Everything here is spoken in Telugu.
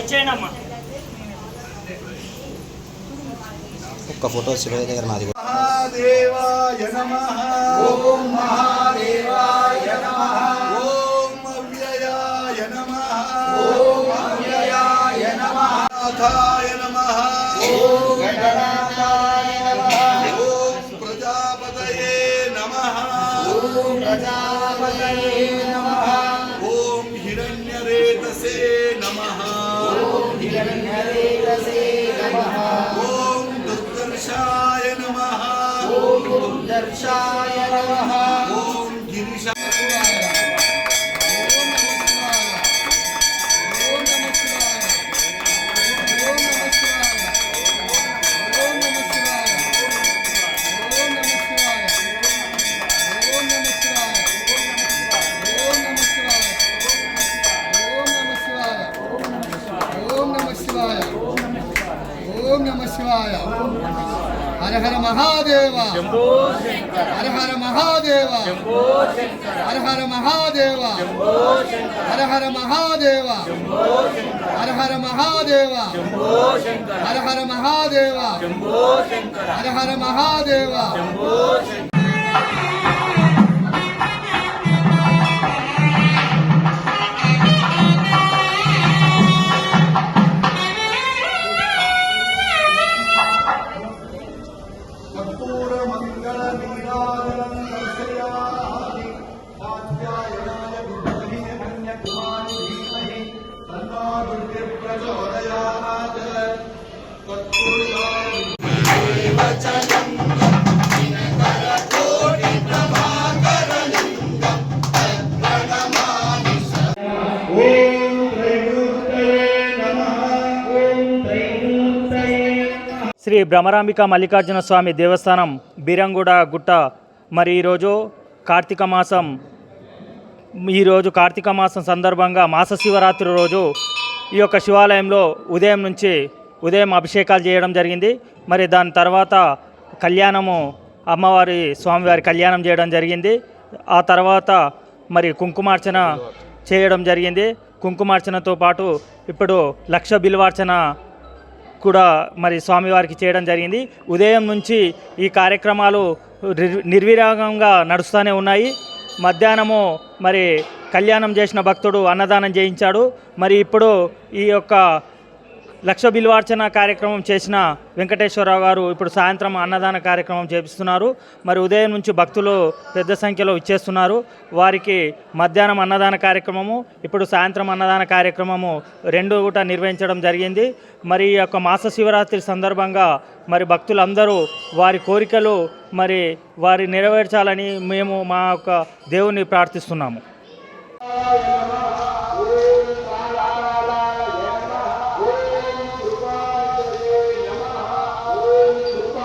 వచ్చేయండమ్మా ఒక్క ఫోటో శివయ్య దగ్గర నాది కూడా. మహాదేవాయ నమః। ఓం మహాదేవాయ నమః। ఓం అవ్యయాయ నమః। ఓం అవ్యయాయ నమః। నాథాయ నమః। ఓం గణనాథాయ నమః। ఓం ప్రజాపతయే నమః। ఓం ప్రజాపతయే ఓం హిరణ్యరేతసే నమః ఓం దుర్దర్శాయ నమః ఓం దుర్దర్శాయ ఓం నమ శివాయ. హర హర మహాదేవ. హర హర మహాదేవ. హర హర మహాదేవ. హర హర మహాదేవ. హర హర మహాదేవ. హర హర మహాదేవ. హర హర మహాదేవ. శ్రీ భ్రమరాంబిక మల్లికార్జున స్వామి దేవస్థానం బీరంగూడ గుట్ట. మరి ఈరోజు కార్తీక మాసం ఈరోజు కార్తీక మాసం సందర్భంగా మాస శివరాత్రి రోజు ఈ యొక్క శివాలయంలో ఉదయం నుంచి ఉదయం అభిషేకాలు చేయడం జరిగింది. మరి దాని తర్వాత కళ్యాణము అమ్మవారి స్వామివారి కళ్యాణం చేయడం జరిగింది. ఆ తర్వాత మరి కుంకుమార్చన చేయడం జరిగింది. కుంకుమార్చనతో పాటు ఇప్పుడు లక్ష బిల్వార్చన కూడా మరి స్వామివారికి చేయడం జరిగింది. ఉదయం నుంచి ఈ కార్యక్రమాలు నిర్విరాగంగా నడుస్తూనే ఉన్నాయి. మధ్యాహ్నము మరి కళ్యాణం చేసిన భక్తుడు అన్నదానం చేయించాడు. మరి ఇప్పుడు ఈ యొక్క లక్ష బిల్వార్చన కార్యక్రమం చేసిన వెంకటేశ్వరరావు గారు ఇప్పుడు సాయంత్రం అన్నదాన కార్యక్రమం చేపిస్తున్నారు. మరి ఉదయం నుంచి భక్తులు పెద్ద సంఖ్యలో ఇచ్చేస్తున్నారు వారికి మధ్యాహ్నం అన్నదాన కార్యక్రమము ఇప్పుడు సాయంత్రం అన్నదాన కార్యక్రమము రెండు కూడా నిర్వహించడం జరిగింది. మరి ఈ యొక్క మాస శివరాత్రి సందర్భంగా మరి భక్తులందరూ వారి కోరికలు మరి వారి నెరవేర్చాలని మేము మా యొక్క దేవుని ప్రార్థిస్తున్నాము. నమః